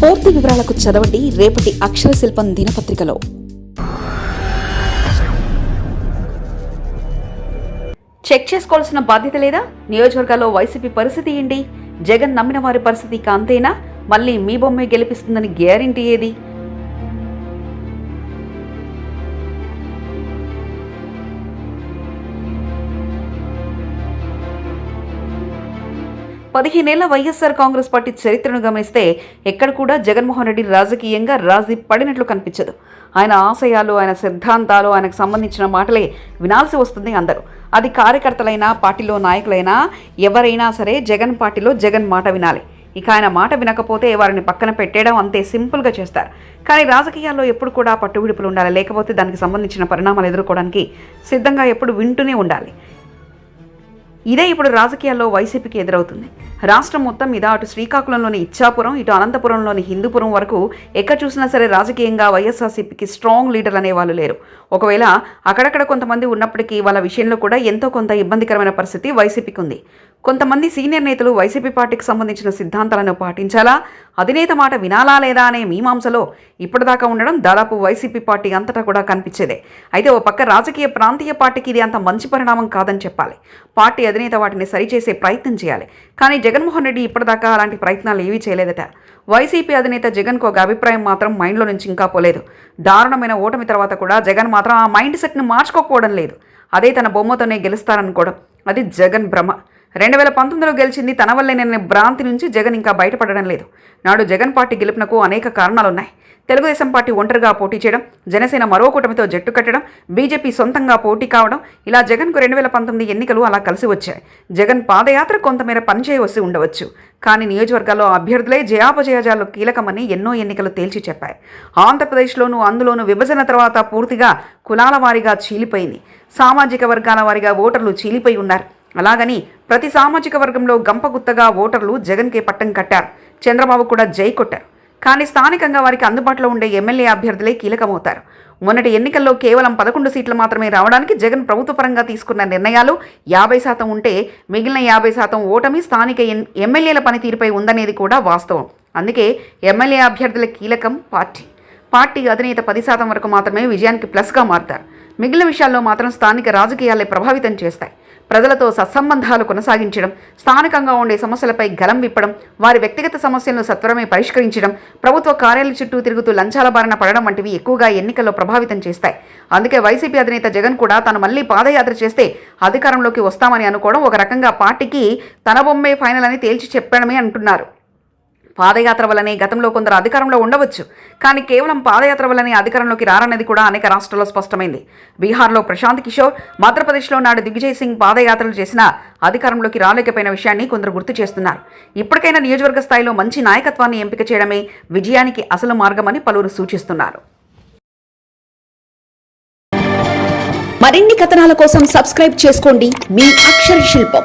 పూర్తి వివరాలకు చదవండి రేపటి అక్షర శిల్పం దినపత్రికలో. చెక్ చేసుకోవాల్సిన బాధ్యత లేదా? నియోజకవర్గాల్లో వైసీపీ పరిస్థితి ఏంటి? జగన్ నమ్మిన వారి పరిస్థితి ఇక అంతేనా? మళ్ళీ మీ బొమ్మే గెలిపిస్తుందని గ్యారంటీ ఏది? పదిహేనేళ్ళ వైఎస్ఆర్ కాంగ్రెస్ పార్టీ చరిత్రను గమనిస్తే ఎక్కడ కూడా జగన్మోహన్ రెడ్డి రాజకీయంగా రాజీ పడినట్లు కనిపించదు. ఆయన ఆశయాలు ఆయన సిద్ధాంతాలు ఆయనకు సంబంధించిన మాటలే వినాల్సి వస్తుంది అందరూ. అది కార్యకర్తలైనా పార్టీలో నాయకులైనా ఎవరైనా సరే జగన్ పార్టీలో జగన్ మాట వినాలి. ఇక ఆయన మాట వినకపోతే వారిని పక్కన పెట్టేయడం అంతే సింపుల్గా చేస్తారు. కానీ రాజకీయాల్లో ఎప్పుడు కూడా పట్టువిడుపులు ఉండాలి. లేకపోతే దానికి సంబంధించిన పరిణామాలు ఎదుర్కోవడానికి సిద్ధంగా ఎప్పుడు వింటూనే ఉండాలి. ఇదే ఇప్పుడు రాజకీయాల్లో వైసీపీకి ఎదురవుతుంది. రాష్ట్రం మొత్తం మీద అటు శ్రీకాకుళంలోని ఇచ్చాపురం ఇటు అనంతపురంలోని హిందూపురం వరకు ఎక్కడ చూసినా సరే రాజకీయంగా వైఎస్ఆర్సీపీకి స్ట్రాంగ్ లీడర్ అనేవాళ్ళు లేరు. ఒకవేళ అక్కడక్కడ కొంతమంది ఉన్నప్పటికీ వాళ్ళ విషయంలో కూడా ఎంతో కొంత ఇబ్బందికరమైన పరిస్థితి వైసీపీకి ఉంది. కొంతమంది సీనియర్ నేతలు వైసీపీ పార్టీకి సంబంధించిన సిద్ధాంతాలను పాటించాలా? అధినేత మాట వినాలా లేదా అనే మీమాంసలో ఇప్పటిదాకా ఉండడం దాదాపు వైసీపీ పార్టీ అంతటా కూడా కనిపించేదే. అయితే ఓ పక్క రాజకీయ ప్రాంతీయ పార్టీకి ఇది అంత మంచి పరిణామం కాదని చెప్పాలి. పార్టీ అధినేత వాటిని సరిచేసే ప్రయత్నం చేయాలి. కానీ జగన్మోహన్ రెడ్డి ఇప్పటిదాకా అలాంటి ప్రయత్నాలు ఏవీ చేయలేదట. వైసీపీ అధినేత జగన్కు ఒక అభిప్రాయం మాత్రం మైండ్లో నుంచి ఇంకా పోలేదు. దారుణమైన ఓటమి తర్వాత కూడా జగన్ మాత్రం ఆ మైండ్ సెట్ను మార్చుకోకపోవడం లేదు. అదే తన బొమ్మతోనే గెలుస్తారనుకోవడం. అది జగన్ భ్రమ. రెండు వేల పంతొమ్మిదిలో గెలిచింది తన వల్లే నేను భ్రాంతి నుంచి జగన్ ఇంకా బయటపడడం లేదు. నాడు జగన్ పార్టీ గెలుపునకు అనేక కారణాలున్నాయి. తెలుగుదేశం పార్టీ ఒంటరిగా పోటీ చేయడం జనసేన మరో కూటమితో జట్టు కట్టడం బీజేపీ సొంతంగా పోటీ కావడం ఇలా జగన్కు రెండు వేల పంతొమ్మిది ఎన్నికలు అలా కలిసి వచ్చాయి. జగన్ పాదయాత్ర కొంతమేర పనిచేయవలసి ఉండవచ్చు. కానీ నియోజకవర్గాల్లో అభ్యర్థులే జయాపజయాజాలు కీలకమని ఎన్నో ఎన్నికలు తేల్చి చెప్పాయి. ఆంధ్రప్రదేశ్లోనూ అందులోనూ విభజన తర్వాత పూర్తిగా కులాల వారీగా చీలిపోయింది. సామాజిక వర్గాల వారీగా ఓటర్లు చీలిపోయి ఉన్నారు. అలాగని ప్రతి సామాజిక వర్గంలో గంపగుత్తగా ఓటర్లు జగన్కే పట్టం కట్టారు. చంద్రబాబు కూడా జై కొట్టారు. కానీ స్థానికంగా వారికి అందుబాటులో ఉండే ఎమ్మెల్యే అభ్యర్థులే కీలకమవుతారు. మొన్నటి ఎన్నికల్లో కేవలం పదకొండు సీట్లు మాత్రమే రావడానికి జగన్ ప్రభుత్వపరంగా తీసుకున్న నిర్ణయాలు యాభై శాతం ఉంటే మిగిలిన యాభై శాతం ఓటమి స్థానిక ఎన్- ఎమ్మెల్యేల పనితీరుపై ఉందనేది కూడా వాస్తవం. అందుకే ఎమ్మెల్యే అభ్యర్థుల కీలకం పార్టీ. పార్టీ అధినేత పది శాతం వరకు మాత్రమే విజయానికి ప్లస్గా మారుతారు. మిగిలిన విషయాల్లో మాత్రం స్థానిక రాజకీయాలే ప్రభావితం చేస్తాయి. ప్రజలతో సత్సంబంధాలు కొనసాగించడం స్థానికంగా ఉండే సమస్యలపై గలం విప్పడం వారి వ్యక్తిగత సమస్యలను సత్వరమే పరిష్కరించడం ప్రభుత్వ కార్యాలయ చుట్టూ తిరుగుతూ లంచాల బారిన పడడం వంటివి ఎక్కువగా ఎన్నికల్లో ప్రభావితం చేస్తాయి. అందుకే వైసీపీ అధినేత జగన్ కూడా తాను మళ్ళీ పాదయాత్ర చేస్తే అధికారంలోకి వస్తామని అనుకోవడం ఒక రకంగా పార్టీకి తన బొమ్మే ఫైనల్ అని తేల్చి చెప్పడమే అంటున్నారు. పాదయాత్ర వల్లనే గతంలో కొందరు అధికారంలో ఉండవచ్చు. కానీ కేవలం పాదయాత్ర వల్లనే అధికారంలోకి రారన్నది కూడా అనేక రాష్ట్రాల్లో స్పష్టమైంది. బీహార్లో ప్రశాంత్ కిషోర్ మధ్యప్రదేశ్లో నాడు దిగ్విజయ్ సింగ్ పాదయాత్రలు చేసినా అధికారంలోకి రాలేకపోయిన విషయాన్ని కొందరు గుర్తు చేస్తున్నారు. ఇప్పటికైనా నియోజకవర్గ స్థాయిలో మంచి నాయకత్వాన్ని ఎంపిక చేయడమే విజయానికి అసలు మార్గమని పలువురు సూచిస్తున్నారు. మరిన్ని కథనాల కోసం సబ్స్క్రైబ్ చేసుకోండి మీ అక్షర శిల్పం.